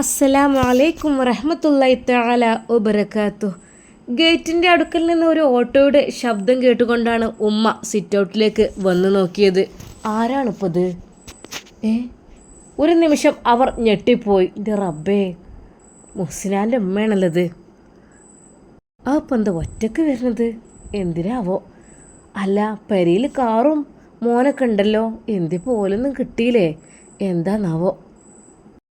അസ്സലാമു വലൈക്കും വറഹമത്തല്ലായി തആല വബറകാത്തു ഗേറ്റിന്റെ അടുക്കൽ നിന്ന് ഒരു ഓട്ടോയുടെ ശബ്ദം കേട്ടുകൊണ്ടാണ് ഉമ്മ സിറ്റൗട്ടിലേക്ക് വന്നു നോക്കിയത്. ആരാണിപ്പത്? ഏ? ഒരു നിമിഷം അവർ ഞെട്ടിപ്പോയി. എന്റെ റബ്ബേ മുഹ്സിനാന്റെ ഉമ്മയാണല്ലത്. ആ ഇപ്പം എന്താ ഒറ്റയ്ക്ക് വരുന്നത്? എന്തിനാവോ? അല്ല പെരയിൽ കാറും മോനൊക്കെ ഉണ്ടല്ലോ. എന്തിപ്പോ ഓലൊന്നും കിട്ടിയില്ലേ? എന്താന്നാവോ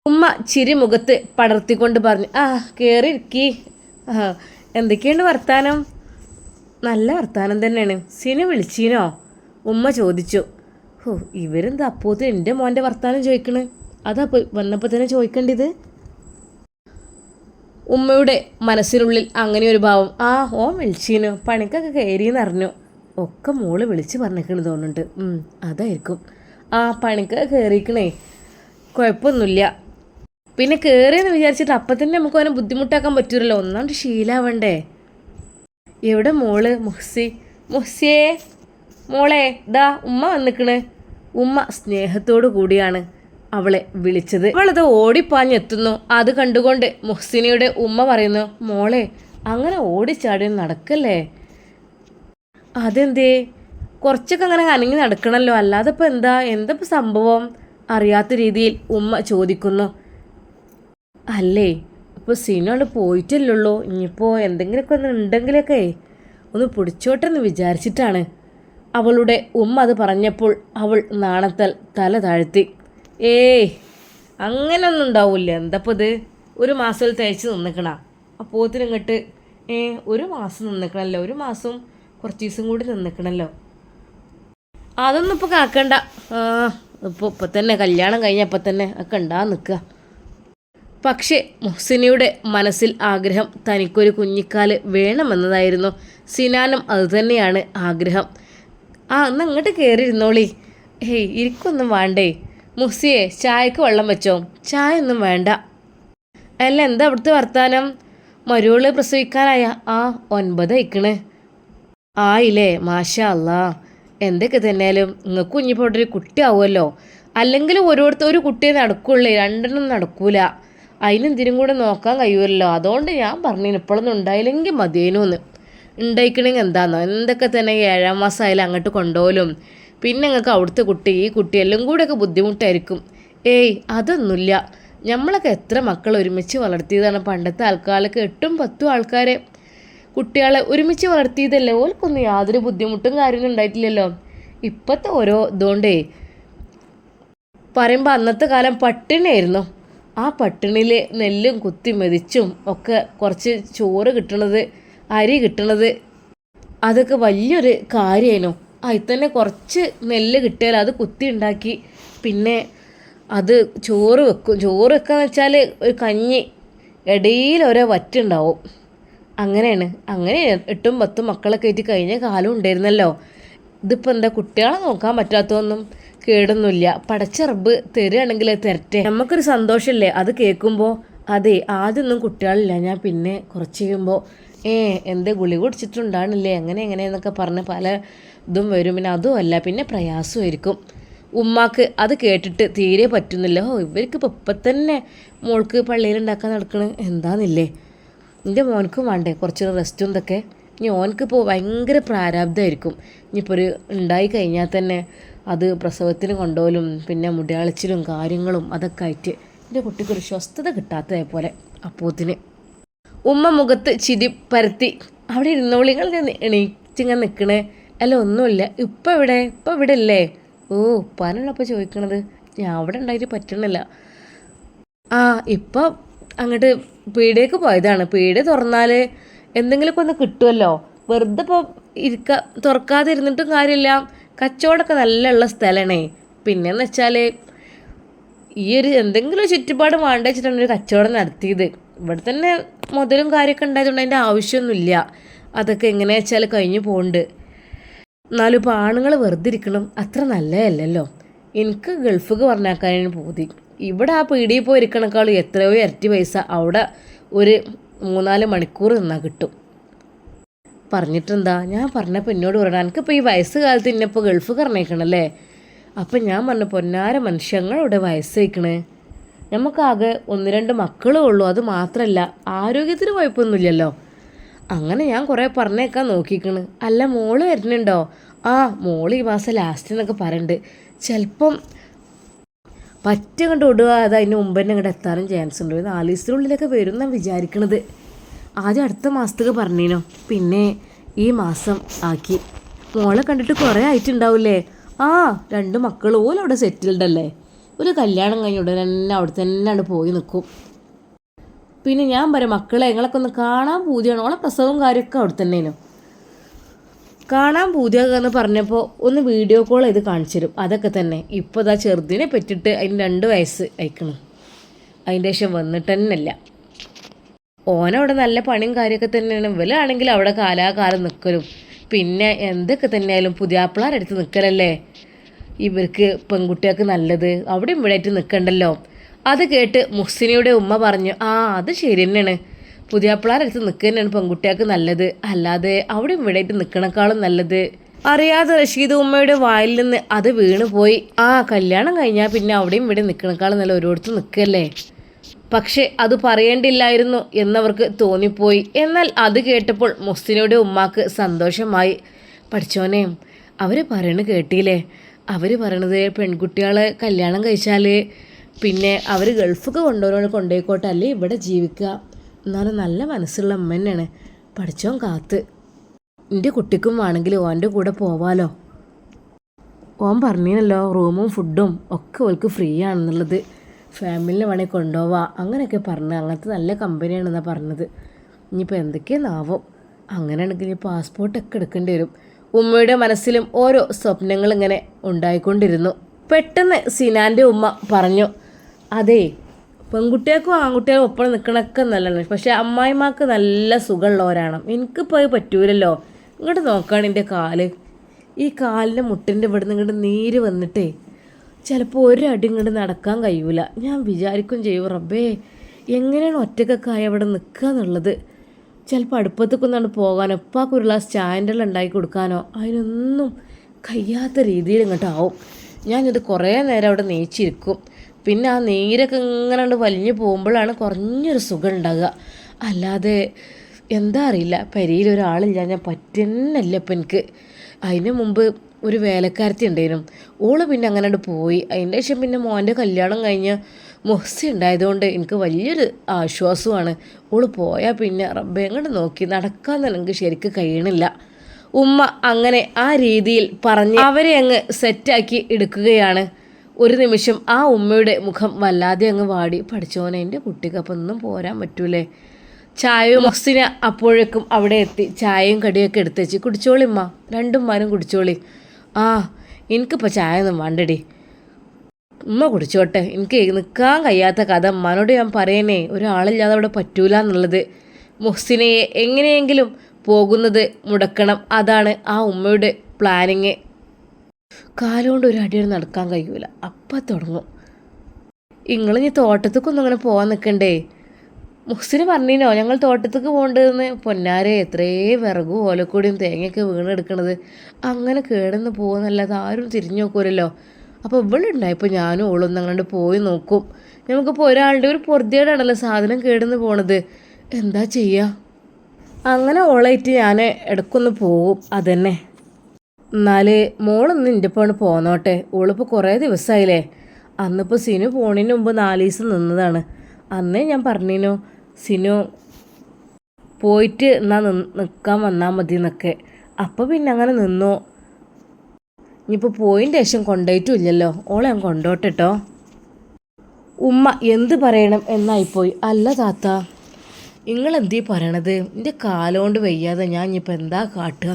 ഉമ്മ ചിരി മുഖത്ത് പടർത്തിക്കൊണ്ട് പറഞ്ഞു ആ കയറി ഇരിക്കി ആ എന്തൊക്കെയുണ്ട് വർത്താനം? നല്ല വർത്താനം തന്നെയാണ്. സിനി വിളിച്ചീനോ? ഉമ്മ ചോദിച്ചു. ഓ ഇവരെന്താ അപ്പോത്തിന് എന്റെ മോന്റെ വർത്താനം ചോദിക്കണ്? അതാ വന്നപ്പോൾ തന്നെ ചോദിക്കേണ്ടത്? ഉമ്മയുടെ മനസ്സിനുള്ളിൽ അങ്ങനെ ഒരു ഭാവം ആ ഓൻ വിളിച്ചീനു. പണിക്കൊക്കെ കയറിയെന്ന് അറിഞ്ഞു. ഒക്കെ മോൾ വിളിച്ച് പറഞ്ഞേക്കണ് തോന്നുന്നുണ്ട്. അതായിരിക്കും. ആ പണിക്കൊക്കെ കയറിക്കണേ കുഴപ്പമൊന്നുമില്ല. പിന്നെ കയറിയെന്ന് വിചാരിച്ചിട്ട് അപ്പം തന്നെ നമുക്ക് അവനെ ബുദ്ധിമുട്ടാക്കാൻ പറ്റൂലല്ലോ. ഒന്നാണ്ട് ശീലാവണ്ടേ. എവിടെ മോൾ? മുഹ്സി. മുഹ്സിയേ. മോളെ ദാ ഉമ്മ വന്നിക്കണ്. ഉമ്മ സ്നേഹത്തോടു കൂടിയാണ് അവളെ വിളിച്ചത്. അവളത് ഓടിപ്പാഞ്ഞെത്തുന്നു. അത് കണ്ടുകൊണ്ട് മുഹ്സിനിയുടെ ഉമ്മ പറയുന്നു മോളെ അങ്ങനെ ഓടിച്ചാടി നടക്കല്ലേ? അതെന്തേ? കുറച്ചൊക്കെ അങ്ങനെ അനങ്ങി നടക്കണമല്ലോ അല്ലാതെ ഇപ്പം എന്താ? എന്താ ഇപ്പം സംഭവം? അറിയാത്ത രീതിയിൽ ഉമ്മ ചോദിക്കുന്നു. അല്ലേ? ഇപ്പോൾ സിനോട് പോയിട്ടില്ലല്ലോ. ഇനിയിപ്പോൾ എന്തെങ്കിലുമൊക്കെ ഒന്ന് ഉണ്ടെങ്കിലൊക്കെ ഒന്ന് പിടിച്ചോട്ടെന്ന് വിചാരിച്ചിട്ടാണ്. അവളുടെ ഉമ്മ അത് പറഞ്ഞപ്പോൾ അവൾ നാണത്തൽ തല താഴ്ത്തി. ഏയ് അങ്ങനൊന്നും ഉണ്ടാവില്ല. എന്തപ്പോൾ ഇത്? ഒരു മാസം തയ്ച്ച് നിന്നിക്കണ. അപ്പോത്തിന് ഇങ്ങോട്ട് ഏ ഒരു മാസം നിന്നിക്കണല്ലോ. ഒരു മാസം കുറച്ച് ദിവസം കൂടി നിന്നിക്കണല്ലോ. അതൊന്നും ഇപ്പോൾ കാക്കണ്ട. ഇപ്പോൾ ഇപ്പം തന്നെ കല്യാണം കഴിഞ്ഞപ്പോൾ തന്നെ ഒക്കെ ഉണ്ടാ നിൽക്കുക പക്ഷേ മുഹ്സിനിയുടെ മനസ്സിൽ ആഗ്രഹം തനിക്കൊരു കുഞ്ഞിക്കാൽ വേണമെന്നതായിരുന്നു. സിനാനും അതുതന്നെയാണ് ആഗ്രഹം. ആ ഒന്ന് അങ്ങോട്ട് കയറി ഇരുന്നോളി ഹേയ് ഇരിക്കൊന്നും വേണ്ടേ. മുഹ്സിയെ ചായക്ക് വെള്ളം വെച്ചോ. ചായ ഒന്നും വേണ്ട. അല്ല എന്താ അവിടുത്തെ വർത്താനം? മരുവൾ പ്രസവിക്കാനായ ആ ഒൻപത് അയക്കണ്. ആയില്ലേ മാഷാ അല്ലാ എന്തൊക്കെ തന്നെയാലും നിങ്ങൾക്ക് കുഞ്ഞിപ്പോട്ടൊരു കുട്ടി കുട്ടിയാവുമല്ലോ. അല്ലെങ്കിൽ ഓരോരുത്തർ ഒരു കുട്ടിയെ നടക്കുള്ളേ രണ്ടെണ്ണം നടക്കൂല. അതിനെന്തിനും കൂടെ നോക്കാൻ കഴിയുമല്ലോ അതുകൊണ്ട് ഞാൻ പറഞ്ഞു ഇപ്പോഴൊന്നും ഉണ്ടായില്ലെങ്കിൽ മതിയേനു എന്ന് എന്താണെന്നോ എന്തൊക്കെ തന്നെ ഏഴാം മാസം ആയാലും അങ്ങോട്ട് കൊണ്ടുപോകലും പിന്നെ ഞങ്ങൾക്ക് അവിടുത്തെ കുട്ടി ഈ കുട്ടി എല്ലാം കൂടെയൊക്കെ ബുദ്ധിമുട്ടായിരിക്കും. ഏയ് അതൊന്നുമില്ല. നമ്മളൊക്കെ എത്ര മക്കൾ ഒരുമിച്ച് വളർത്തിയതാണ്. പണ്ടത്തെ ആൾക്കാരൊക്കെ എട്ടും പത്തും ആൾക്കാരെ. കുട്ടികളെ ഒരുമിച്ച് വളർത്തിയതല്ലേ? ഓൽക്കൊന്നും യാതൊരു ബുദ്ധിമുട്ടും കാര്യമൊന്നും ഉണ്ടായിട്ടില്ലല്ലോ. ഇപ്പോഴത്തെ ഓരോ ഇതുകൊണ്ടേ പറയുമ്പോൾ അന്നത്തെ കാലം പട്ടിണിയായിരുന്നു. ആ പട്ടിണിയിൽ നെല്ലും കുത്തി മെതിച്ചും ഒക്കെ കുറച്ച് ചോറ് കിട്ടണത് അരി കിട്ടണത് അതൊക്കെ വലിയൊരു കാര്യമായിരുന്നു. അതിൽ തന്നെ കുറച്ച് നെല്ല് കിട്ടിയാൽ അത് കുത്തി ഉണ്ടാക്കി. പിന്നെ അത് ചോറ് വെക്കും. ചോറ് വെക്കാന്ന് വെച്ചാൽ ഒരു കഞ്ഞി ഇടയിൽ ഓരോ വറ്റുണ്ടാവും അങ്ങനെയാണ്. അങ്ങനെ എട്ടും പത്തും മക്കളൊക്കെ ആയിട്ട് കഴിഞ്ഞ കാലം ഉണ്ടായിരുന്നല്ലോ. ഇതിപ്പോൾ എന്താ കുട്ടികളെ നോക്കാൻ പറ്റാത്തതൊന്നും? കേടൊന്നുമില്ല. പടച്ച റബ്ബ് തരികയാണെങ്കിൽ തരട്ടെ. നമുക്കൊരു സന്തോഷമല്ലേ? അത് കേൾക്കുമ്പോൾ അതെ ആദ്യമൊന്നും കുട്ടികളില്ല. ഞാൻ പിന്നെ കുറച്ച് കഴിയുമ്പോൾ ഏ എന്തേ ഗുളി കുടിച്ചിട്ടുണ്ടാണില്ലേ അങ്ങനെ എങ്ങനെയെന്നൊക്കെ പറഞ്ഞ് പല ഇതും വരും. പിന്നെ അല്ല പിന്നെ പ്രയാസമായിരിക്കും ഉമ്മാക്ക് അത് കേട്ടിട്ട് തീരെ പറ്റുന്നില്ല. ഓ ഇവർക്ക് ഇപ്പം ഇപ്പം തന്നെ മോൾക്ക് പള്ളിയിൽ ഉണ്ടാക്കാൻ നടക്കണ എന്താന്നില്ലേ? എന്റെ മോനക്കും വേണ്ടേ കുറച്ച് റെസ്റ്റും ഇതൊക്കെ. ഇനി ഓനക്കിപ്പോൾ ഭയങ്കര പ്രാരാബ്ധമായിരിക്കും ഇനിയിപ്പോൾ ഒരു ഉണ്ടായി കഴിഞ്ഞാൽ തന്നെ അത് പ്രസവത്തിന് കൊണ്ടുപോലും പിന്നെ മുടിയാളിച്ചിലും കാര്യങ്ങളും അതൊക്കെ ആയിട്ട് എന്റെ കുട്ടിക്കൊരു സ്വസ്ഥത കിട്ടാത്തതേ പോലെ അപ്പൂത്തിന്. ഉമ്മ മുഖത്ത് ചിരി പരത്തി അവിടെ ഇരുന്നോളികൾ എണീച്ചിങ്ങനെ നിൽക്കണേ? അല്ല ഒന്നുമില്ല. ഇപ്പം ഇവിടെ ഇപ്പം ഇവിടെ അല്ലേ ഓ ഉപ്പാനാണ് അപ്പോൾ ചോദിക്കണത്? ഞാൻ അവിടെ ഉണ്ടായിട്ട് പറ്റണില്ല. ആ ഇപ്പം അങ്ങോട്ട് പീടിയേക്ക് പോയതാണ്. പീടിയ തുറന്നാൽ എന്തെങ്കിലുമൊക്കെ ഒന്ന് കിട്ടുമല്ലോ വെറുതെ ഇപ്പോൾ ഇരിക്ക തുറക്കാതെ ഇരുന്നിട്ടും കാര്യമില്ല. കച്ചവടമൊക്കെ നല്ല ഉള്ള സ്ഥലമാണേ. പിന്നെന്ന് വെച്ചാൽ ഈ ഒരു എന്തെങ്കിലും ചുറ്റുപാട് വേണ്ട വെച്ചിട്ടാണ് ഒരു കച്ചവടം നടത്തിയത്. ഇവിടെ തന്നെ മുതലും കാര്യമൊക്കെ ഉണ്ടായതുകൊണ്ട് അതിന്റെ ആവശ്യമൊന്നുമില്ല. അതൊക്കെ എങ്ങനെ വെച്ചാൽ കഴിഞ്ഞു പോകുന്നുണ്ട് എന്നാലും ഇപ്പോൾ ആണുങ്ങൾ വെറുതെ ഇരിക്കണം അത്ര നല്ലതല്ലല്ലോ. എനിക്ക് ഗൾഫിക്ക് പറഞ്ഞേക്കാനാണ് പൂതി. ഇവിടെ ആ പീടിയിൽ പോയി ഇരിക്കണേക്കാളും എത്രയോ ഇരട്ടി പൈസ അവിടെ ഒരു മൂന്നാൽ മണിക്കൂർ നിന്നാൽ കിട്ടും. പറഞ്ഞിട്ടെന്താ? ഞാൻ പറഞ്ഞപ്പോൾ എന്നോട് പറയണം എനിക്കിപ്പോൾ ഈ വയസ്സ് കാലത്ത് ഇന്നിപ്പോൾ ഗൾഫ് കറണേക്കണല്ലേ അപ്പം ഞാൻ പറഞ്ഞു പൊന്നാര മനുഷ്യങ്ങളിവിടെ വയസ്സേക്കണേ നമുക്കാകെ ഒന്ന് രണ്ട് മക്കളേ ഉള്ളൂ അത് മാത്രമല്ല ആരോഗ്യത്തിന് കുഴപ്പമൊന്നുമില്ലല്ലോ. അങ്ങനെ ഞാൻ കുറേ പറഞ്ഞേക്കാൻ നോക്കിക്കണ്. അല്ല മോൾ വരുന്നുണ്ടോ? ആ മോൾ ഈ മാസം ലാസ്റ്റ് എന്നൊക്കെ പറയുന്നുണ്ട് ചിലപ്പം പറ്റ കണ്ട് ഒടുക അത് അതിന് മുമ്പ് തന്നെ ഇങ്ങോട്ട് എത്താനും ചാൻസ് ഉണ്ട്. നാല് ദിവസത്തിനുള്ളിലൊക്കെ വരും എന്നാണ് വിചാരിക്കണത്. ആദ്യം അടുത്ത മാസത്തേക്ക് പറഞ്ഞിനോ. പിന്നെ ഈ മാസം ആക്കി. മോളെ കണ്ടിട്ട് കുറേ ആയിട്ടുണ്ടാവില്ലേ? ആ രണ്ട് മക്കൾ ഓലും അവിടെ സെറ്റിൽഡ് അല്ലേ ഒരു കല്യാണം കഴിഞ്ഞ ഉടനെ തന്നെ അവിടെ തന്നെ തന്നെയാണ് പോയി നിൽക്കും പിന്നെ ഞാൻ പറയാം മക്കളെ ഞങ്ങളൊക്കെ ഒന്ന് കാണാൻ പൂതിയാണ്. ഓളെ പ്രസവവും കാര്യമൊക്കെ അവിടെ തന്നെയാണ്. കാണാൻ പൂതിയാകാന്ന് പറഞ്ഞപ്പോൾ ഒന്ന് വീഡിയോ കോൾ ചെയ്ത് കാണിച്ചു തരും. അതൊക്കെ തന്നെ. ഇപ്പോൾ ഇതാ ചെറുതിനെ പറ്റിയിട്ട് അതിന് രണ്ട് വയസ്സ് അയക്കണം അതിന്റെ ശേഷം വന്നിട്ട് തന്നെയല്ല. ഓനവിടെ നല്ല പണിയും കാര്യമൊക്കെ തന്നെയാണ്. ഇവലാണെങ്കിൽ അവിടെ കാലാകാലം നിൽക്കലും പിന്നെ എന്തൊക്കെ തന്നെയായാലും പുതിയാപ്പിളാരടുത്ത് നിൽക്കലല്ലേ ഇവർക്ക് പെൺകുട്ടികൾക്ക് നല്ലത്. അവിടെ ഇവിടെ ആയിട്ട് നിൽക്കണ്ടല്ലോ അത് കേട്ട് മുഹ്സിനിയുടെ ഉമ്മ പറഞ്ഞു ആ അത് ശരി തന്നെയാണ്. പുതിയാപ്പിളാരടുത്ത് നിൽക്കുക തന്നെയാണ് പെൺകുട്ടികൾക്ക് നല്ലത്. അല്ലാതെ അവിടെ ഇവിടെ ആയിട്ട് നിൽക്കണേക്കാളും നല്ലത്. അറിയാതെ റഷീദ് ഉമ്മയുടെ വായിൽ നിന്ന് അത് വീണ് പോയി ആ കല്യാണം കഴിഞ്ഞാൽ പിന്നെ അവിടെയും ഇവിടെ നിൽക്കണേക്കാളും നല്ല ഓരോരുത്തർ നിൽക്കല്ലേ? പക്ഷെ അത് പറയേണ്ടില്ലായിരുന്നു എന്നവർക്ക് തോന്നിപ്പോയി. എന്നാൽ അത് കേട്ടപ്പോൾ മുസ്തിനയുടെ ഉമ്മാക്ക് സന്തോഷമായി. പഠിച്ചോനെ അവർ പറയണ കേട്ടില്ലേ? അവർ പറയണത് പെൺകുട്ടികളെ കല്യാണം കഴിച്ചാൽ പിന്നെ അവർ ഗൾഫൊക്കെ കൊണ്ടുപോകണം കൊണ്ടുപോയിക്കോട്ടെ അല്ലേ ഇവിടെ ജീവിക്കുക? എന്നാലും നല്ല മനസ്സുള്ള അമ്മ തന്നെയാണ്. പഠിച്ചോൻ കാത്ത്. എന്റെ കുട്ടിക്കും വേണമെങ്കിൽ ഓന്റെ കൂടെ പോവാലോ. ഓൻ പറഞ്ഞല്ലോ റൂമും ഫുഡും ഒക്കെ ഓൾക്ക് ഫ്രീ ആണെന്നുള്ളത്. ഫാമിലിനെ വേണമെങ്കിൽ കൊണ്ടുപോവാം. അങ്ങനെയൊക്കെ പറഞ്ഞു അങ്ങനത്തെ നല്ല കമ്പനിയാണെന്നാണ് പറഞ്ഞത്. ഇനിയിപ്പോൾ എന്തൊക്കെയാണാവും? അങ്ങനെയാണെങ്കിൽ പാസ്പോർട്ടൊക്കെ എടുക്കേണ്ടി വരും. ഉമ്മയുടെ മനസ്സിലും ഓരോ സ്വപ്നങ്ങൾ ഇങ്ങനെ ഉണ്ടായിക്കൊണ്ടിരുന്നു. പെട്ടെന്ന് സിനാന്റെ ഉമ്മ പറഞ്ഞു അതേ പെൺകുട്ടികൾക്കും ആൺകുട്ടികൾക്കും ഒപ്പം നിൽക്കണൊക്കെ നല്ലതാണ്. പക്ഷേ അമ്മായിമാർക്ക് നല്ല സുഖമുള്ളവരാണ്. എനിക്കിപ്പോൾ അത് പറ്റൂലല്ലോ. ഇങ്ങോട്ട് നോക്കുകയാണ് എന്റെ കാൽ. ഈ കാലിന്റെ മുട്ടിന്റെ ഇവിടെ നിന്ന് ഇങ്ങോട്ട് നീര് വന്നിട്ടേ ചിലപ്പോൾ ഒരടി ഇങ്ങോട്ട് നടക്കാൻ കഴിയൂല. ഞാൻ വിചാരിക്കും ചെയ്യും റബ്ബേ എങ്ങനെയാണ് ഒറ്റക്കൊക്കെ ആയി അവിടെ നിൽക്കുക എന്നുള്ളത്? ചിലപ്പോൾ അടുപ്പത്തേക്ക് ഒന്നാണ് പോകാനോ ഇപ്പം ഒരു ഗ്ലാസ് ചായന്റെ ഉണ്ടാക്കി കൊടുക്കാനോ അതിനൊന്നും കഴിയാത്ത രീതിയിൽ ഇങ്ങോട്ടാവും ഞാനിത് കുറേ നേരം അവിടെ നെയ്ച്ചിരിക്കും പിന്നെ ആ നീരൊക്കെ ഇങ്ങനെ വലിഞ്ഞു പോകുമ്പോഴാണ് കുറഞ്ഞൊരു സുഖം ഉണ്ടാകുക. അല്ലാതെ എന്താ അറിയില്ല പരിയിൽ ഒരാളില്ല ഞാൻ പറ്റുന്നല്ല ഇപ്പം എനിക്ക്. അതിന് മുമ്പ് ഒരു വേലക്കാരത്തി ഉണ്ടായിരുന്നു. ഓൾ പിന്നെ അങ്ങനെ പോയി. അതിന്റെ ശേഷം പിന്നെ മോന്റെ കല്യാണം കഴിഞ്ഞ് മൊഹസി ഉണ്ടായതുകൊണ്ട് എനിക്ക് വലിയൊരു ആശ്വാസമാണ് ഓൾ പോയാൽ പിന്നെ റബ്ബെ അങ്ങോട്ട് നോക്കി നടക്കാൻ തന്നെ എനിക്ക് ശരിക്കും കഴിയണില്ല. ഉമ്മ അങ്ങനെ ആ രീതിയിൽ പറഞ്ഞ് അവരെ അങ്ങ് സെറ്റാക്കി എടുക്കുകയാണ്. ഒരു നിമിഷം ആ ഉമ്മയുടെ മുഖം വല്ലാതെ അങ്ങ് വാടി. പഠിച്ചോനെ എന്റെ കുട്ടിക്ക് അപ്പം ഒന്നും പോരാൻ പറ്റൂലേ? ചായയും മൊഹസിനെ അപ്പോഴേക്കും അവിടെ എത്തി. ചായയും കടിയൊക്കെ എടുത്തുവെച്ച് കുടിച്ചോളിമ്മ രണ്ടും മാനും കുടിച്ചോളി. ആ എനിക്കിപ്പോൾ ചായ ഒന്നും വേണ്ടടി. ഉമ്മ കുടിച്ചോട്ടെ. എനിക്ക് നിൽക്കാൻ കഴിയാത്ത കഥ മനോട് ഞാൻ പറയണേ. ഒരാളില്ലാതെ അവിടെ പറ്റൂല എന്നുള്ളത്. മുഹ്സിനയെ എങ്ങനെയെങ്കിലും പോകുന്നത് മുടക്കണം. അതാണ് ആ ഉമ്മയുടെ പ്ലാനിങ്. കാലുകൊണ്ട് ഒരു അടിയോട് നടക്കാൻ കഴിയൂല. അപ്പം തുടങ്ങും. ഇങ്ങളിനി തോട്ടത്തേക്കൊന്നും അങ്ങനെ പോകാൻ നിൽക്കണ്ടേ മുഹ്സിന് പറഞ്ഞിനോ ഞങ്ങൾ തോട്ടത്തേക്ക് പോകേണ്ടതെന്ന് പൊന്നാരെ എത്രയേ വിറകും ഓലക്കൂടിയും തേങ്ങയൊക്കെ വീണെടുക്കണത്. അങ്ങനെ കേടന്ന് പോകുന്നല്ലാതെ ആരും തിരിഞ്ഞു നോക്കൂലല്ലോ. അപ്പോൾ ഇവിടെ ഉണ്ടായപ്പോൾ ഞാനും ഓളൊന്നും ഞങ്ങളുടെ പോയി നോക്കും. നമുക്കിപ്പോൾ ഒരാളുടെ ഒരു പൊറുതിയേടാണല്ലോ സാധനം കേടന്ന് പോണത്. എന്താ ചെയ്യുക അങ്ങനെ ഓളായിട്ട് ഞാൻ ഇടയ്ക്കൊന്ന് പോകും അതന്നെ. എന്നാൽ മോളൊന്ന് എന്റെ പോണ് പോന്നോട്ടെ. ഓളിപ്പോൾ കുറേ ദിവസമായില്ലേ അന്നിപ്പോൾ സിനു പോണിന് മുമ്പ് നാല് ദിവസം നിന്നതാണ്. അന്നേ ഞാൻ പറഞ്ഞിനു സിനു പോയിട്ട് എന്നാൽ നിൽക്കാൻ വന്നാൽ മതി എന്നൊക്കെ അപ്പോൾ പിന്നെ അങ്ങനെ നിന്നു. ഇനിയിപ്പോൾ പോയിന്റെ ശേഷം കൊണ്ടുപോയിട്ടും ഇല്ലല്ലോ ഓളെ ഞാൻ കൊണ്ടോട്ടെ കേട്ടോ ഉമ്മ എന്ത് പറയണം എന്നായിപ്പോയി. അല്ല താത്ത നിങ്ങളെന്തീ പറയണത്? എന്റെ കാലുകൊണ്ട് വയ്യാതെ ഞാൻ ഇനിയിപ്പോൾ എന്താ കാട്ടുക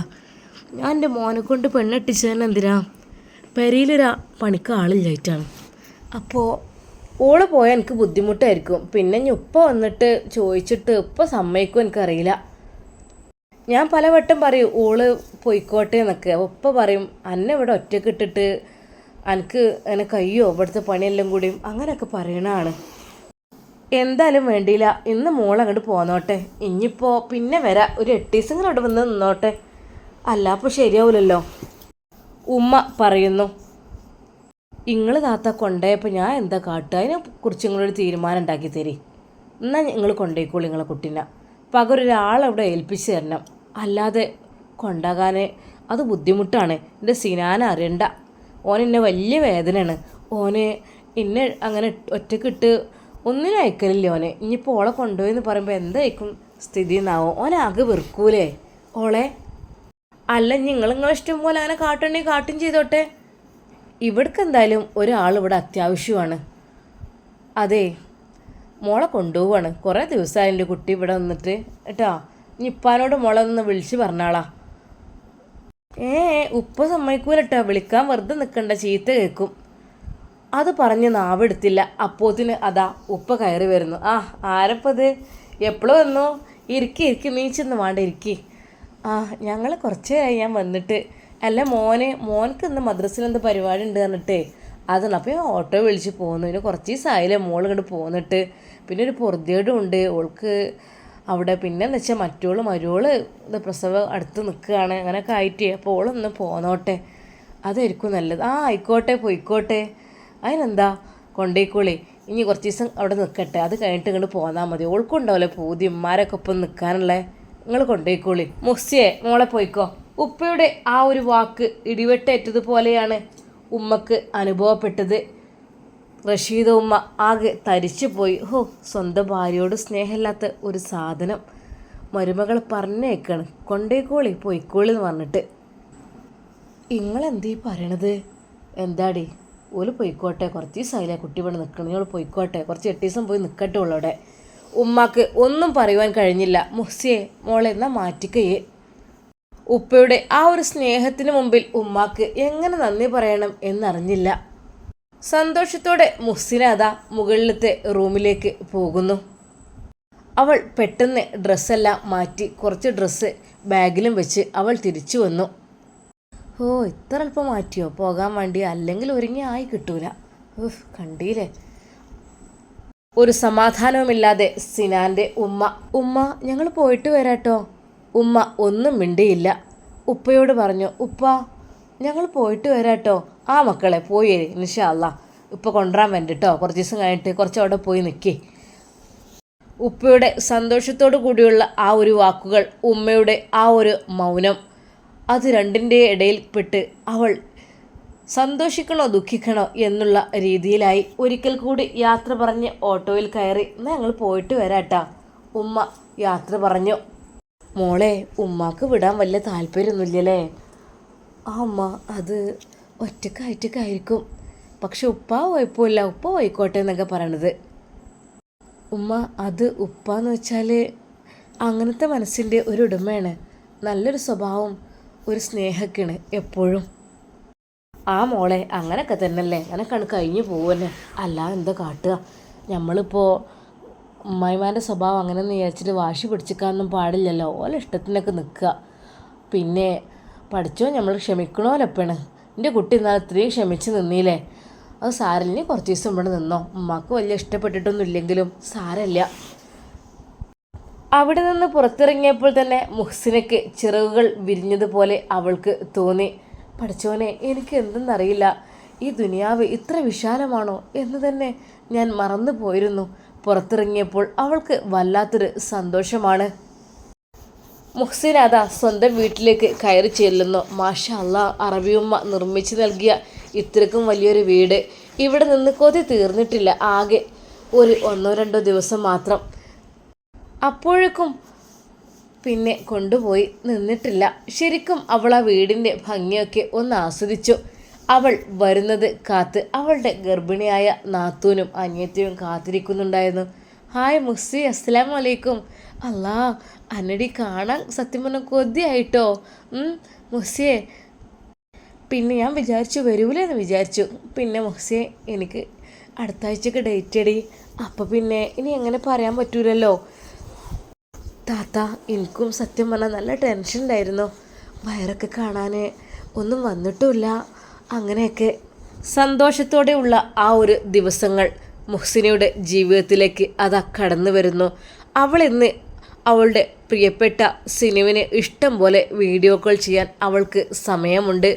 ഞാൻ എന്റെ മോനെ കൊണ്ട് പെണ്ണെട്ടിച്ചതന്നെ എന്തിനാ? പെരയിലൊരു പണിക്ക് ആളില്ലായിട്ടാണ്. അപ്പോൾ ഓൾ പോയാൽ എനിക്ക് ബുദ്ധിമുട്ടായിരിക്കും. പിന്നെ ഞാൻ ഉപ്പ വന്നിട്ട് ചോദിച്ചിട്ട് ഉപ്പ സമ്മതിക്കും എനിക്കറിയില്ല. ഞാൻ പലവട്ടം പറയും ഓൾ പോയിക്കോട്ടെ എന്നൊക്കെ. ഉപ്പ പറയും അന്നെ ഇവിടെ ഒറ്റയ്ക്ക് ഇട്ടിട്ട് എനിക്ക് എന്നെ കയ്യോ? ഇവിടുത്തെ പണിയെല്ലാം കൂടിയും അങ്ങനെയൊക്കെ പറയണതാണ്. എന്തായാലും വേണ്ടിയില്ല. ഇന്ന് മോൾ അങ്ങോട്ട് പോന്നോട്ടെ. ഇനിയിപ്പോൾ പിന്നെ വരാം. ഒരു എട്ട് ദിവസം വന്ന് നിന്നോട്ടെ. അല്ല അപ്പോൾ ശരിയാവില്ലല്ലോ ഉമ്മ പറയുന്നു. നിങ്ങൾ താത്ത കൊണ്ടുപോയപ്പോൾ ഞാൻ എന്താ കാട്ടുക അതിനെ കുറിച്ച് നിങ്ങളൊരു തീരുമാനം ഉണ്ടാക്കി തരി. എന്നാൽ നിങ്ങൾ കൊണ്ടുപോയിക്കോളൂ നിങ്ങളെ കുട്ടീനെ. പകരം ഒരാളവിടെ ഏൽപ്പിച്ച് തരണം. അല്ലാതെ കൊണ്ടാകാൻ അത് ബുദ്ധിമുട്ടാണ്. എന്റെ സിനാന അറിയണ്ട. ഓൻ എന്നെ വലിയ വേദനയാണ്. ഓന് എന്നെ അങ്ങനെ ഒറ്റക്കിട്ട് ഒന്നിനും അയക്കലില്ല ഓനെ. ഇനിയിപ്പോൾ ഓളെ കൊണ്ടുപോയി പറയുമ്പോൾ എന്തായിരിക്കും സ്ഥിതി എന്നാവും? ആകെ വെറുക്കൂലേ? ഓളെ? അല്ല നിങ്ങൾ നിങ്ങളിഷ്ടം പോലെ അങ്ങനെ കാട്ടുണ്ടെങ്കിൽ കാട്ടും ചെയ്തോട്ടെ? ഇവിടേക്ക് എന്തായാലും ഇവിടെ അത്യാവശ്യമാണ്. അതെ മോളെ കൊണ്ടുപോവാണ്. കുറേ ദിവസമായി എന്റെ കുട്ടി ഇവിടെ വന്നിട്ട് കേട്ടോ ഇപ്പാനോട് മോളെ ഒന്ന് വിളിച്ച് പറഞ്ഞാളാ. ഏ ഉപ്പ സമ്മതിക്കൂലട്ടോ. വിളിക്കാൻ വെറുതെ നിൽക്കണ്ട. ചീത്ത കേൾക്കും. അത് പറഞ്ഞ് നാവെടുത്തില്ല. അപ്പോത്തിന് അതാ ഉപ്പ കയറി വരുന്നു. ആ ആരപ്പത് എപ്പോഴും വന്നു? ഇരിക്കി ഇരിക്കി. നീച്ചൊന്നും വേണ്ട ഇരിക്കി. ആ ഞങ്ങൾ കുറച്ച് ആയി ഞാൻ വന്നിട്ട് അല്ല മോനെ മോനക്ക് ഇന്ന് മദ്രസിൽ എന്ത് പരിപാടി ഉണ്ട് പറഞ്ഞിട്ടേ? അതാണ്. അപ്പോൾ ഞാൻ ഓട്ടോ വിളിച്ച് പോകുന്നു പിന്നെ കുറച്ച് ദിവസമായില്ലേ മോൾ ഇങ്ങോട്ട് പോന്നിട്ട്. പിന്നെ ഒരു പൊറുതിയോടും ഉണ്ട്. ഓൾക്ക് അവിടെ പിന്നെ എന്ന് വെച്ചാൽ മറ്റോൾ മരോൾ ഇത് പ്രസവം അടുത്ത് നിൽക്കുകയാണ് അങ്ങനെയൊക്കെ ആയിട്ട്. അപ്പോൾ ഓളൊന്ന് പോന്നോട്ടെ. അതായിരിക്കും നല്ലത്. ആ ആയിക്കോട്ടെ പോയിക്കോട്ടെ. അതിനെന്താ? കൊണ്ടേക്കോളി. ഇനി കുറച്ച് ദിവസം അവിടെ നിൽക്കട്ടെ അത് കഴിഞ്ഞിട്ട് ഇങ്ങോട്ട് പോന്നാൽ മതി. ഓൾക്കുണ്ടാവില്ലേ പൂതി. ഉമ്മാരൊക്കെ ഒപ്പം നിൽക്കാനുള്ള നിങ്ങൾ കൊണ്ടേക്കോളി. മുസ്സിയെ മോളെ പോയിക്കോ. ഉപ്പയുടെ ആ ഒരു വാക്ക് ഇടിവെട്ടേറ്റതുപോലെയാണ് ഉമ്മക്ക് അനുഭവപ്പെട്ടത്. റഷീദ ഉമ്മ ആകെ തരിച്ചു പോയി ഹോ സ്വന്തം ഭാര്യയോട് സ്നേഹമില്ലാത്ത ഒരു സാധനം. മരുമകൾ പറഞ്ഞേക്കാണ്. കൊണ്ടേക്കോളി പോയിക്കോളി എന്ന് പറഞ്ഞിട്ട്. നിങ്ങളെന്തീ പറയണത്? എന്താടി? ഓൽ പോയിക്കോട്ടെ കുറച്ച് ദിവസമായില്ലേ കുട്ടി ഇവിടെ നിൽക്കണം നിങ്ങൾ പോയിക്കോട്ടെ കുറച്ച് എട്ട് ദിവസം പോയി നിൽക്കട്ടെ ഉള്ളവിടെ ഉമ്മാക്ക് ഒന്നും പറയുവാൻ കഴിഞ്ഞില്ല. മുഹ്സിയെ മോളെ എന്നാൽ മാറ്റിക്കയേ ഉപ്പയുടെ ആ ഒരു സ്നേഹത്തിന് മുമ്പിൽ ഉമ്മാക്ക് എങ്ങനെ നന്ദി പറയണം എന്നറിഞ്ഞില്ല. സന്തോഷത്തോടെ മുസ്സിനാദ മുകളിലത്തെ റൂമിലേക്ക് പോകുന്നു. അവൾ പെട്ടെന്ന് ഡ്രസ്സെല്ലാം മാറ്റി കുറച്ച് ഡ്രസ്സ് ബാഗിലും വെച്ച് അവൾ തിരിച്ചു വന്നു. ഓ ഇത്ര അല്പം മാറ്റിയോ? പോകാൻ വേണ്ടി അല്ലെങ്കിൽ ഒരുങ്ങി ആയി കിട്ടൂല. ഓഹ് കണ്ടീലേ ഒരു സമാധാനവുമില്ലാതെ സിനാന്റെ ഉമ്മ ഉമ്മ ഞങ്ങൾ പോയിട്ട് വരാട്ടോ. ഉമ്മ ഒന്നും മിണ്ടിയില്ല. ഉപ്പയോട് പറഞ്ഞു ഉപ്പ ഞങ്ങൾ പോയിട്ട് വരാട്ടോ. ആ മക്കളെ പോയി ഇൻഷാല്ല ഉപ്പ കൊണ്ടുവരാൻ വേണ്ടിട്ടോ കുറച്ച് ദിവസം കഴിഞ്ഞിട്ട് കുറച്ച് അവിടെ പോയി നിൽക്കേ ഉപ്പയുടെ സന്തോഷത്തോടു കൂടിയുള്ള ആ ഒരു വാക്കുകൾ ഉമ്മയുടെ ആ ഒരു മൗനം അത് രണ്ടിന്റെ ഇടയിൽപ്പെട്ട് അവൾ സന്തോഷിക്കണോ ദുഃഖിക്കണോ എന്നുള്ള രീതിയിലായി ഒരിക്കൽ കൂടി യാത്ര പറഞ്ഞ് ഓട്ടോയിൽ കയറി ഞങ്ങൾ പോയിട്ട് വരാട്ടാ. ഉമ്മ യാത്ര പറഞ്ഞു മോളെ ഉമ്മാക്ക് വിടാൻ വലിയ താല്പര്യമൊന്നുമില്ലല്ലേ? ആ ഉമ്മ അത് ഒറ്റക്കായിട്ടൊക്കെ പക്ഷെ ഉപ്പ കുഴപ്പമില്ല ഉപ്പ പോയിക്കോട്ടെ എന്നൊക്കെ പറയണത്. ഉമ്മ അത് ഉപ്പ എന്ന് വെച്ചാൽ അങ്ങനത്തെ മനസ്സിന്റെ ഒരു ഉടമയാണ്. നല്ലൊരു സ്വഭാവം ഒരു സ്നേഹമൊക്കെയാണ് എപ്പോഴും. ആ മോളെ അങ്ങനെയൊക്കെ തന്നെയല്ലേ? അങ്ങനെയൊക്കെയാണ് കഴിഞ്ഞു പോവല്ലേ? അല്ല എന്താ കാട്ടുക? നമ്മളിപ്പോൾ അമ്മായിമാരുടെ സ്വഭാവം അങ്ങനെ വിചാരിച്ചിട്ട് വാശി പിടിച്ചിക്കാനൊന്നും പാടില്ലല്ലോ. ഓല ഇഷ്ടത്തിനൊക്കെ നിൽക്കുക. പിന്നെ പഠിച്ചോ നമ്മൾ ക്ഷമിക്കണോലെപ്പാണ് എന്റെ കുട്ടി എന്നാൽ ഇത്രയും ക്ഷമിച്ച് നിന്നില്ലേ അത് സാരല്ല കുറച്ച് ദിവസം ഇവിടെ നിന്നോ. ഉമ്മാക്ക് വലിയ ഇഷ്ടപ്പെട്ടിട്ടൊന്നും ഇല്ലെങ്കിലും സാരല്ല. അവിടെ നിന്ന് പുറത്തിറങ്ങിയപ്പോൾ തന്നെ മുഹ്സിനയ്ക്ക് ചിറകുകൾ വിരിഞ്ഞതുപോലെ അവൾക്ക് തോന്നി. പഠിച്ചോനെ എനിക്ക് എന്തെന്നറിയില്ല. ഈ ദുനിയാവ് ഇത്ര വിശാലമാണോ എന്ന് തന്നെ ഞാൻ മറന്നു പോയിരുന്നു പുറത്തിറങ്ങിയപ്പോൾ അവൾക്ക് വല്ലാത്തൊരു സന്തോഷമാണ്. മുഹ്സിനാഥ സ്വന്തം വീട്ടിലേക്ക് കയറി ചെല്ലുന്നു. മാഷ അല്ല അറബിയുമ്മ നിർമ്മിച്ചു നൽകിയ ഇത്രക്കും വലിയൊരു വീട്. ഇവിടെ നിന്ന് കൊതി തീർന്നിട്ടില്ല. ആകെ ഒരു ഒന്നോ രണ്ടോ ദിവസം മാത്രം. അപ്പോഴേക്കും പിന്നെ കൊണ്ടുപോയി നിന്നിട്ടില്ല. ശരിക്കും അവൾ ആ വീടിന്റെ ഭംഗിയൊക്കെ ഒന്ന് ആസ്വദിച്ചു. അവൾ വരുന്നത് കാത്ത് അവളുടെ ഗർഭിണിയായ നാത്തൂനും അനിയത്തിയും കാത്തിരിക്കുന്നുണ്ടായിരുന്നു. ഹായ് മുസ്സി അസ്സലാം വലൈക്കും അല്ലാ അന്നടി കാണാൻ സത്യം പറഞ്ഞ കൊതിയായിട്ടോ? മുസ്സിയെ പിന്നെ ഞാൻ വിചാരിച്ചു വരൂലെന്ന് വിചാരിച്ചു. പിന്നെ മുസ്സിയെ എനിക്ക് അടുത്ത ആഴ്ചക്ക് ഡേറ്റ് അടി അപ്പോൾ പിന്നെ ഇനി എങ്ങനെ പറയാൻ പറ്റൂലല്ലോ? താത്ത എനിക്കും സത്യം പറഞ്ഞാൽ നല്ല ടെൻഷൻ ഉണ്ടായിരുന്നു. വയറൊക്കെ കാണാൻ ഒന്നും വന്നിട്ടുമില്ല. അങ്ങനെയൊക്കെ സന്തോഷത്തോടെയുള്ള ആ ഒരു ദിവസങ്ങൾ മുഹ്സിനയുടെ ജീവിതത്തിലേക്ക് അത് കടന്നു വരുന്നു. അവൾ ഇന്ന് അവളുടെ പ്രിയപ്പെട്ട സിനുവിന് ഇഷ്ടം പോലെ വീഡിയോ കോൾ ചെയ്യാൻ അവൾക്ക് സമയമുണ്ട്.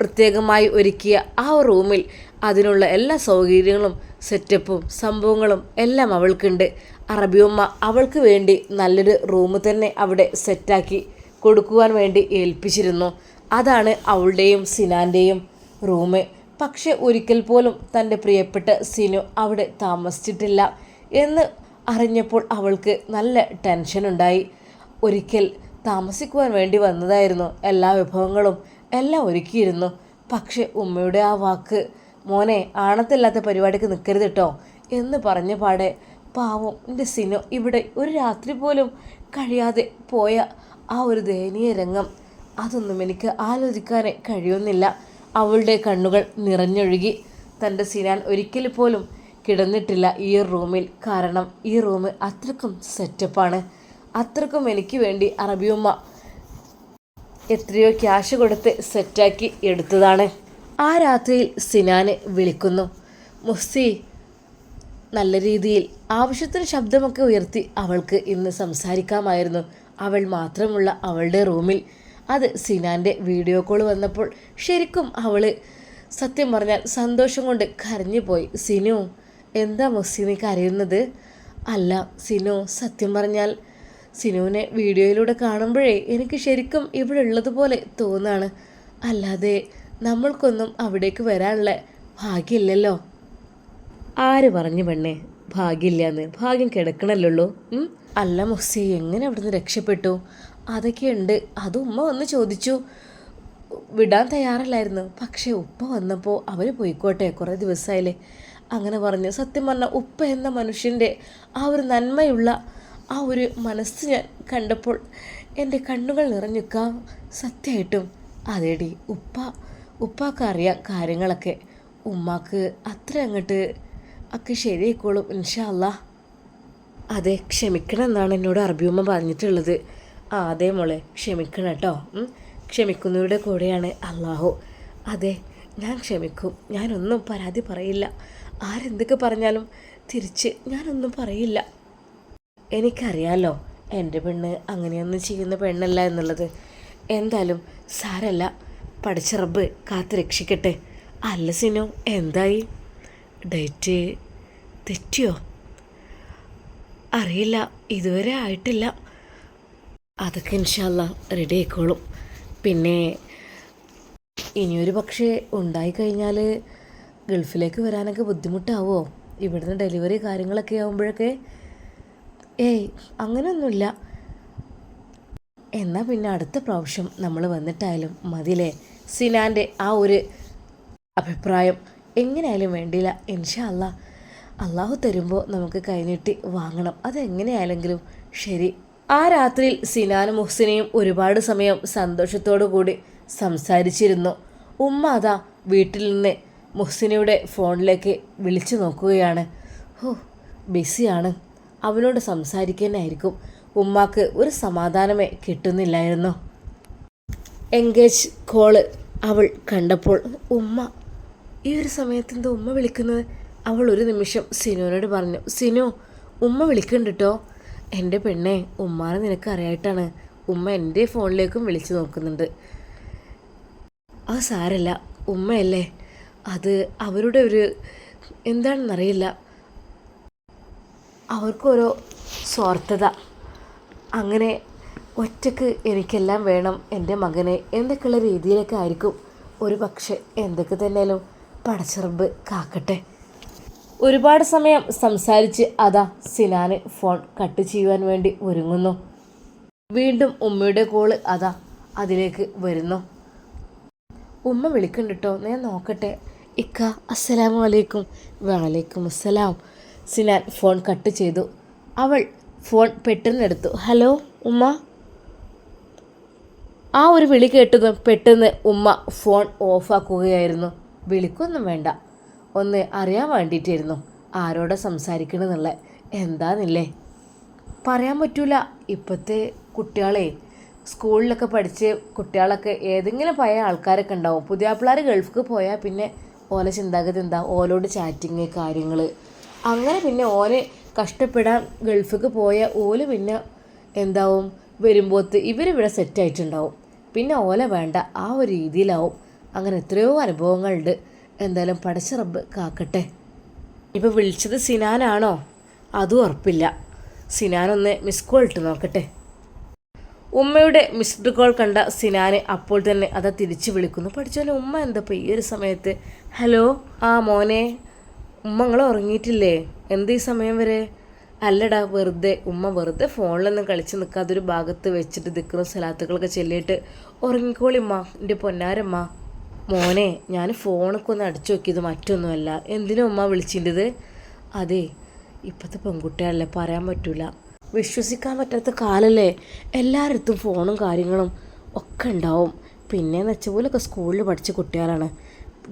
പ്രത്യേകമായി ഒരുക്കിയ ആ റൂമിൽ അതിനുള്ള എല്ലാ സൗകര്യങ്ങളും സെറ്റപ്പും സംഭവങ്ങളും എല്ലാം അവൾക്കുണ്ട്. അറബിയമ്മ അവൾക്ക് വേണ്ടി നല്ലൊരു റൂം തന്നെ അവിടെ സെറ്റാക്കി കൊടുക്കുവാൻ വേണ്ടി ഏൽപ്പിച്ചിരുന്നു. അതാണ് അവളുടെയും സിനാന്റെയും റൂം പക്ഷെ ഒരിക്കൽ പോലും തന്റെ പ്രിയപ്പെട്ട സിനു അവിടെ താമസിച്ചിട്ടില്ല എന്ന് അറിഞ്ഞപ്പോൾ അവൾക്ക് നല്ല ടെൻഷൻ ഉണ്ടായി. ഒരിക്കൽ താമസിക്കുവാൻ വേണ്ടി വന്നതായിരുന്നു. എല്ലാ വിഭവങ്ങളും എല്ലാം ഒരുക്കിയിരുന്നു. പക്ഷെ ഉമ്മയുടെ ആ വാക്ക് മോനെ ആണത്തില്ലാത്ത പരിപാടിക്ക് നിൽക്കരുത് കേട്ടോ എന്ന് പറഞ്ഞ പാടെ പാവം എന്റെ സിനു ഇവിടെ ഒരു രാത്രി പോലും കഴിയാതെ പോയ ആ ഒരു ദയനീയ രംഗം. അതൊന്നും എനിക്ക് ആലോചിക്കാനേ കഴിയുന്നില്ല. അവളുടെ കണ്ണുകൾ നിറഞ്ഞൊഴുകി. തന്റെ സിനാൻ ഒരിക്കൽ പോലും കിടന്നിട്ടില്ല ഈ റൂമിൽ. കാരണം ഈ റൂം അത്രക്കും സെറ്റപ്പാണ്. അത്രക്കും എനിക്ക് വേണ്ടി അറബിയമ്മ എത്രയോ ക്യാഷ് കൊടുത്ത് സെറ്റാക്കി എടുത്തതാണ്. ആ രാത്രിയിൽ സിനാന് വിളിക്കുന്നു. മുസ്സി നല്ല രീതിയിൽ ആവശ്യത്തിന് ശബ്ദമൊക്കെ ഉയർത്തി അവൾക്ക് ഇന്ന് സംസാരിക്കാമായിരുന്നു. അവൾ മാത്രമുള്ള അവളുടെ റൂമിൽ അത് സിനാന്റെ വീഡിയോ കോൾ വന്നപ്പോൾ ശരിക്കും അവൾ സത്യം പറഞ്ഞാൽ സന്തോഷം കൊണ്ട് കരഞ്ഞു പോയി സിനു എന്താ മുസ്സി നീ കരയുന്നത്? അല്ല സിനു സത്യം പറഞ്ഞാൽ സിനുവിനെ വീഡിയോയിലൂടെ കാണുമ്പോഴേ എനിക്ക് ശരിക്കും ഇവിടെ ഉള്ളതുപോലെ തോന്നാണ്. അല്ലാതെ നമ്മൾക്കൊന്നും അവിടേക്ക് വരാനുള്ള ഭാഗ്യമില്ലല്ലോ. ആര് പറഞ്ഞു പെണ്ണേ? ഭാഗ്യമില്ലാന്ന്. ഭാഗ്യം കിടക്കണല്ലോ അല്ല മൊസി എങ്ങനെ അവിടുന്ന് രക്ഷപ്പെട്ടു? അതൊക്കെയുണ്ട് അത് ഉമ്മ വന്ന് ചോദിച്ചു. വിടാൻ തയ്യാറല്ലായിരുന്നു. പക്ഷേ ഉപ്പ വന്നപ്പോൾ അവർ പോയിക്കോട്ടെ കുറേ ദിവസമായില്ലേ അങ്ങനെ പറഞ്ഞു. സത്യം പറഞ്ഞാൽ ഉപ്പ എന്ന മനുഷ്യന്റെ ആ ഒരു നന്മയുള്ള ആ ഒരു മനസ്സ് ഞാൻ കണ്ടപ്പോൾ എന്റെ കണ്ണുകൾ നിറഞ്ഞുക്കാം. സത്യമായിട്ടും അതേടി ഉപ്പ ഉപ്പാക്ക് അറിയാം കാര്യങ്ങളൊക്കെ. ഉമ്മാക്ക് അത്ര അങ്ങോട്ട് ഒക്കെ ശരിയായിക്കോളും ഇൻഷാ അതെ ക്ഷമിക്കണം എന്നാണ് എന്നോട് അറബിയമ്മ പറഞ്ഞിട്ടുള്ളത്. ആ അതെ മോളെ. ക്ഷമിക്കണം കേട്ടോ. ക്ഷമിക്കുന്നവരുടെ കൂടെയാണ് അള്ളാഹു അതെ ഞാൻ ക്ഷമിക്കും. ഞാനൊന്നും പരാതി പറയില്ല. ആരെന്തൊക്കെ പറഞ്ഞാലും തിരിച്ച് ഞാനൊന്നും പറയില്ല. എനിക്കറിയാലോ എന്റെ പെണ്ണ് അങ്ങനെയൊന്നും ചെയ്യുന്ന പെണ്ണല്ല എന്നുള്ളത്. എന്തായാലും സാരല്ല. പഠിച്ച റബ്ബ് കാത്ത് രക്ഷിക്കട്ടെ അല്ല സിനു എന്തായി? ഡേറ്റ് തെറ്റിയോ? അറിയില്ല. ഇതുവരെ ആയിട്ടില്ല. അതൊക്കെ ഇൻഷല്ല റെഡി ആയിക്കോളും. പിന്നെ ഇനിയൊരു പക്ഷേ ഉണ്ടായിക്കഴിഞ്ഞാൽ ഗൾഫിലേക്ക് വരാനൊക്കെ ബുദ്ധിമുട്ടാവോ? ഇവിടുന്ന് ഡെലിവറി കാര്യങ്ങളൊക്കെ ആകുമ്പോഴൊക്കെ ഏയ് അങ്ങനെയൊന്നുമില്ല എന്നാൽ പിന്നെ അടുത്ത പ്രാവശ്യം നമ്മൾ വന്നിട്ടായാലും മതിലേ? സിനാന്റെ ആ ഒരു അഭിപ്രായം എങ്ങനെയായാലും വേണ്ടിയില്ല ഇൻഷാ അല്ല. അള്ളാഹു തരുമ്പോൾ നമുക്ക് കൈനീട്ടി വാങ്ങണം. അതെങ്ങനെയായാലെങ്കിലും ശരി ആ രാത്രിയിൽ സിനാനും മുഹ്സിനെയും ഒരുപാട് സമയം സന്തോഷത്തോടു കൂടി സംസാരിച്ചിരുന്നു. ഉമ്മ അതാ വീട്ടിൽ നിന്ന് മുഹ്സിനയുടെ ഫോണിലേക്ക് വിളിച്ചു നോക്കുകയാണ്. ഹോ ബിസിയാണ്. അവനോട് സംസാരിക്കാനായിരിക്കും ഉമ്മാക്ക് ഒരു സമാധാനമേ കിട്ടുന്നില്ലായിരുന്നു. എൻഗേജ് കോൾ അവൾ കണ്ടപ്പോൾ ഉമ്മ ഈ ഒരു സമയത്ത് എന്താ ഉമ്മ വിളിക്കുന്നത്? അവൾ ഒരു നിമിഷം സിനുവിനോട് പറഞ്ഞു സിനു ഉമ്മ വിളിക്കുന്നുണ്ട് കേട്ടോ എന്റെ പെണ്ണെ ഉമ്മാനെ നിനക്ക് അറിയായിട്ടാണ്. ഉമ്മ എന്റെ ഫോണിലേക്കും വിളിച്ചു നോക്കുന്നുണ്ട്. ആ സാരല്ല ഉമ്മയല്ലേ? അത് അവരുടെ ഒരു എന്താണെന്നറിയില്ല. അവർക്കോരോ സ്വാർത്ഥത. അങ്ങനെ ഒറ്റയ്ക്ക് എനിക്കെല്ലാം വേണം എന്റെ മകനെ എന്തൊക്കെയുള്ള രീതിയിലൊക്കെ ആയിരിക്കും. ഒരു പക്ഷെ എന്തൊക്കെ തന്നെയാലും പടച്ചിറമ്പ് കാക്കട്ടെ. ഒരുപാട് സമയം സംസാരിച്ച് അതാ സിനാന് ഫോൺ കട്ട് ചെയ്യുവാൻ വേണ്ടി ഒരുങ്ങുന്നു. വീണ്ടും ഉമ്മയുടെ കോൾ അതാ അതിലേക്ക് വരുന്നു. ഉമ്മ വിളിക്കണ്ടിട്ടോ? ഞാൻ നോക്കട്ടെ. ഇക്ക അസ്സലാമു അലൈക്കും. വലൈക്കും അസ്സലാം. സിനാൻ ഫോൺ കട്ട് ചെയ്തു. അവൾ ഫോൺ പെട്ടെന്ന് എടുത്തു. ഹലോ ഉമ്മ? ആ ഒരു വിളി കേട്ടതും പെട്ടെന്ന് ഉമ്മ ഫോൺ ഓഫാക്കുകയായിരുന്നു വിളിക്കൊന്നും വേണ്ട. ഒന്ന് അറിയാൻ വേണ്ടിയിട്ടായിരുന്നു ആരോടെ സംസാരിക്കണമെന്നുള്ള എന്താന്നില്ലേ പറയാൻ പറ്റൂല. ഇപ്പോഴത്തെ കുട്ടികളെ സ്കൂളിലൊക്കെ പഠിച്ച് കുട്ടികളൊക്കെ ഏതെങ്കിലും പഴയ ആൾക്കാരൊക്കെ ഉണ്ടാവും. പുതിയ പിള്ളേർ ഗൾഫിക്ക് പോയാൽ പിന്നെ ഓലെ ചിന്താഗതി എന്താ? ഓലോട് ചാറ്റിങ് കാര്യങ്ങൾ അങ്ങനെ പിന്നെ ഓനെ കഷ്ടപ്പെടാൻ ഗൾഫിക്ക് പോയ ഓൽ പിന്നെ എന്താവും? വരുമ്പോത്ത് ഇവരിവിടെ സെറ്റായിട്ടുണ്ടാവും പിന്നെ ഓല വേണ്ട. ആ ഒരു രീതിയിലാവും. അങ്ങനെ എത്രയോ അനുഭവങ്ങളുണ്ട്. എന്തായാലും പടച്ച റബ്ബ് കാക്കട്ടെ. ഇപ്പോൾ വിളിച്ചത് സിനാനാണോ? അതും ഉറപ്പില്ല. സിനാനൊന്ന് മിസ് കോൾ ഇട്ട് നോക്കട്ടെ. ഉമ്മയുടെ മിസ്ഡ് കോൾ കണ്ട സിനാന് അപ്പോൾ തന്നെ അത് തിരിച്ചു വിളിക്കുന്നു. പഠിച്ചോനെ ഉമ്മ എന്താ ഇപ്പോൾ ഈ ഒരു സമയത്ത്? ഹലോ? ആ മോനെ. ഉമ്മ നിങ്ങൾ ഉറങ്ങിയിട്ടില്ലേ? എന്ത് ഈ സമയം വരെ? അല്ലടാ വെറുതെ. ഉമ്മ വെറുതെ ഫോണിലൊന്നും കളിച്ച് നിൽക്കാതൊരു ഭാഗത്ത് വെച്ചിട്ട് നിൽക്കുന്ന സ്ഥലത്തുകളൊക്കെ ചെല്ലിയിട്ട് ഉറങ്ങിക്കോളിമ്മ എന്റെ പൊന്നാരമ്മ. മോനെ ഞാൻ ഫോണൊക്കെ ഒന്ന് അടിച്ചു നോക്കിയത് മറ്റൊന്നുമല്ല. എന്തിനാ ഉമ്മ വിളിച്ചിന്റെത് അതെ ഇപ്പോഴത്തെ പെൺകുട്ടികളല്ലേ പറയാൻ പറ്റില്ല വിശ്വസിക്കാൻ പറ്റാത്ത കാലല്ലേ എല്ലായിടത്തും ഫോണും കാര്യങ്ങളും ഒക്കെ ഉണ്ടാവും. പിന്നെയെന്ന് വെച്ച പോലൊക്കെ സ്കൂളിൽ പഠിച്ച കുട്ടികളാണ്.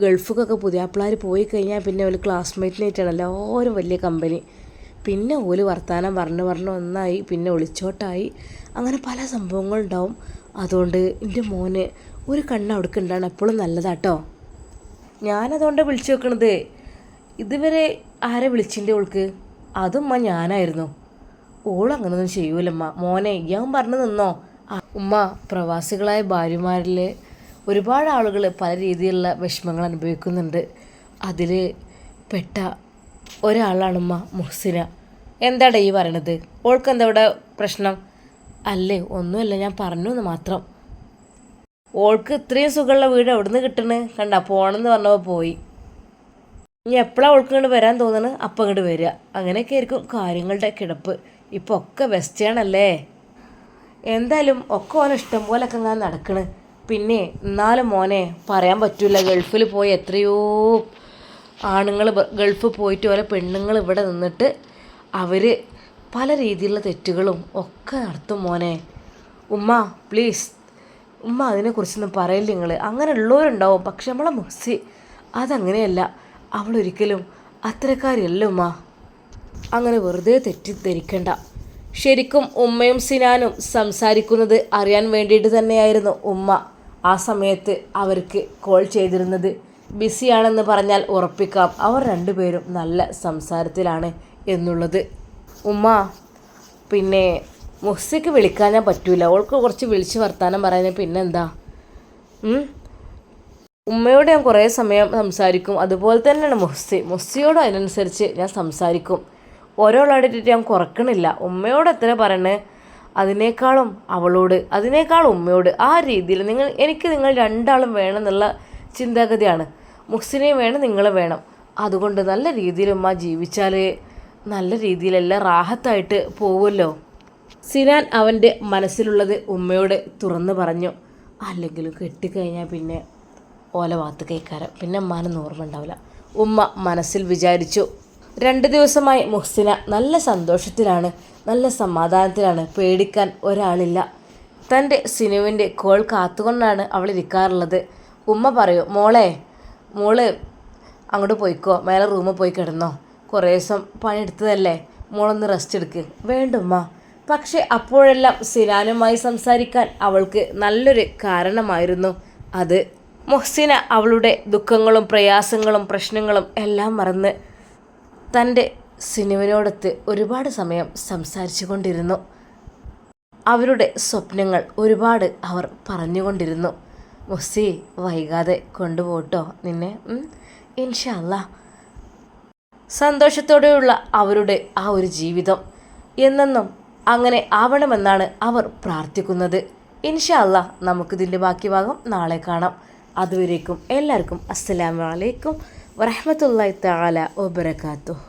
ഗൾഫിക്കൊക്കെ പുതിയ പിള്ളേർ പോയി കഴിഞ്ഞാൽ പിന്നെ ഒരു ക്ലാസ്മേറ്റിനായിട്ടാണ് എല്ലാവരും വലിയ കമ്പനി പിന്നെ ഓൽ വർത്തമാനം പറഞ്ഞു പറഞ്ഞു ഒന്നായി പിന്നെ ഒളിച്ചോട്ടായി. അങ്ങനെ പല സംഭവങ്ങളുണ്ടാവും. അതുകൊണ്ട് എന്റെ മോന് ഒരു കണ്ണ് അവിടേക്ക് ഉണ്ടാണ് എപ്പോഴും നല്ലതാട്ടോ. ഞാനതുകൊണ്ട് വിളിച്ചു വെക്കണത്. ഇതുവരെ ആരെ വിളിച്ചിന്റെ ഓൾക്ക്? അതുമ്മ ഞാനായിരുന്നു. ഓൾ അങ്ങനൊന്നും ചെയ്യൂലമ്മ മോനെ ഞാൻ പറഞ്ഞു നിന്നോ? ഉമ്മ പ്രവാസികളായ ഭാര്യമാരിൽ ഒരുപാട് ആളുകൾ പല രീതിയിലുള്ള വിഷമങ്ങൾ അനുഭവിക്കുന്നുണ്ട്. അതിൽ പെട്ട ഒരാളാണുമ്മ മുഹ്സിന. എന്താടാ ഈ പറയണത്? ഓൾക്ക് എന്താ ഇവിടെ പ്രശ്നം? അല്ലേ ഒന്നുമല്ല ഞാൻ പറഞ്ഞു എന്ന് മാത്രം. ഓൾക്ക് ഇത്രയും സുഖമുള്ള വീട് എവിടുന്ന് കിട്ടണ്? കണ്ട പോണെന്ന് പറഞ്ഞപ്പോൾ പോയി. ഇനി എപ്പോഴാണ് ഓൾക്ക് ഇങ്ങോട്ട് വരാൻ തോന്നണ്? അപ്പം ഇങ്ങോട്ട് വരിക അങ്ങനെയൊക്കെ ആയിരിക്കും കാര്യങ്ങളുടെ കിടപ്പ്. ഇപ്പോൾ ഒക്കെ വെസ്റ്റേണല്ലേ എന്തായാലും ഒക്കെ ഓനെ ഇഷ്ടം പോലൊക്കെ ഇങ്ങനെ നടക്കണ്. പിന്നെ എന്നാലും മോനെ പറയാൻ പറ്റില്ല ഗൾഫിൽ പോയി എത്രയോ ആണുങ്ങൾ ഗൾഫ് പോയിട്ട് ഓരോ പെണ്ണുങ്ങൾ ഇവിടെ നിന്നിട്ട് അവർ പല രീതിയിലുള്ള തെറ്റുകളും ഒക്കെ നടത്തും മോനെ. ഉമ്മ പ്ലീസ് ഉമ്മ അതിനെക്കുറിച്ചൊന്നും പറയില്ല നിങ്ങൾ അങ്ങനെ ഉള്ളവരുണ്ടാവും പക്ഷെ നമ്മളെ മുസി അതങ്ങനെയല്ല. അവളൊരിക്കലും അത്തരക്കാരിയല്ല ഉമ്മ. അങ്ങനെ വെറുതെ തെറ്റിദ്ധരിക്കണ്ട. ശരിക്കും ഉമ്മയും സിനാനും സംസാരിക്കുന്നത് അറിയാൻ വേണ്ടിയിട്ട് തന്നെയായിരുന്നു ഉമ്മ. ആ സമയത്ത് അവർക്ക് കോൾ ചെയ്തിരുന്നത്. ബിസിയാണെന്ന് പറഞ്ഞാൽ ഉറപ്പിക്കാം. അവർ രണ്ടുപേരും നല്ല സംസാരത്തിലാണ് എന്നുള്ളത്. ഉമ്മ പിന്നെ മുഹ്സിക്ക് വിളിക്കാനേ പറ്റൂല. അവൾക്ക് കുറച്ച് വിളിച്ച് വർത്താനം പറയുന്നത് പിന്നെന്താ? ഉമ്മയോട് ഞാൻ കുറേ സമയം സംസാരിക്കും. അതുപോലെ തന്നെയാണ് മുഹ്സി. മുഹ്സിയോട് അതിനനുസരിച്ച് ഞാൻ സംസാരിക്കും. ഓരോ ആളായിട്ട് ഞാൻ കുറക്കണില്ല. ഉമ്മയോട് എത്ര പറയണേ? അതിനേക്കാളും അവളോട് അതിനേക്കാളും ഉമ്മയോട്. ആ രീതിയിൽ നിങ്ങൾ എനിക്ക് നിങ്ങൾ രണ്ടാളും വേണമെന്നുള്ള ചിന്താഗതിയാണ്. മുഹ്സിനെയും വേണം നിങ്ങളും വേണം. അതുകൊണ്ട് നല്ല രീതിയിൽ ഉമ്മ ജീവിച്ചാൽ നല്ല രീതിയിലെല്ലാം റാഹത്തായിട്ട് പോവുമല്ലോ. സിനാൻ അവന്റെ മനസ്സിലുള്ളത് ഉമ്മയോട് തുറന്നു പറഞ്ഞു. അല്ലെങ്കിലും കെട്ടിക്കഴിഞ്ഞാൽ പിന്നെ ഓല വാത്ത് കേൾക്കാറ് പിന്നെ ഉമ്മാനൊന്നും ഓർമ്മ ഉണ്ടാവില്ല. ഉമ്മ മനസ്സിൽ വിചാരിച്ചു. രണ്ട് ദിവസമായി മുഹ്സിന നല്ല സന്തോഷത്തിലാണ് നല്ല സമാധാനത്തിലാണ് പേടിക്കാൻ ഒരാളില്ല. തന്റെ സിനുവിന്റെ കോൾ കാത്തുകൊണ്ടാണ് അവൾ ഇരിക്കാറുള്ളത്. ഉമ്മ പറയൂ മോളെ മോൾ അങ്ങോട്ട് പോയിക്കോ. മേലെ റൂമിൽ പോയി കിടന്നോ. കുറേ ദിവസം പണിയെടുത്തതല്ലേ. മോളൊന്ന് റെസ്റ്റ് എടുക്ക്. വേണ്ടുമ്മ പക്ഷെ അപ്പോഴെല്ലാം സിനാനുമായി സംസാരിക്കാൻ അവൾക്ക് നല്ലൊരു കാരണമായിരുന്നു. അത് മൊഹ്സിന അവളുടെ ദുഃഖങ്ങളും പ്രയാസങ്ങളും പ്രശ്നങ്ങളും എല്ലാം മറന്ന് തന്റെ സിനുവിനോടൊത്ത് ഒരുപാട് സമയം സംസാരിച്ചു കൊണ്ടിരുന്നു അവരുടെ സ്വപ്നങ്ങൾ ഒരുപാട് അവർ പറഞ്ഞുകൊണ്ടിരുന്നു. മൊസി വൈകാതെ കൊണ്ടുപോട്ടോ നിന്നെ. ഇൻഷല്ല സന്തോഷത്തോടെയുള്ള അവരുടെ ആ ഒരു ജീവിതം. എന്നെന്നും അങ്ങനെ ആവണമെന്നാണ് അവർ പ്രാർത്ഥിക്കുന്നത്. ഇൻഷാ അല്ലാ നമുക്കിതിന്റെ ബാക്കി ഭാഗം നാളെ കാണാം. അതുവരേക്കും എല്ലാവർക്കും അസ്സലാമു അലൈക്കും വറഹ്മത്തുള്ളാഹി തആല വബറകാതുഹു.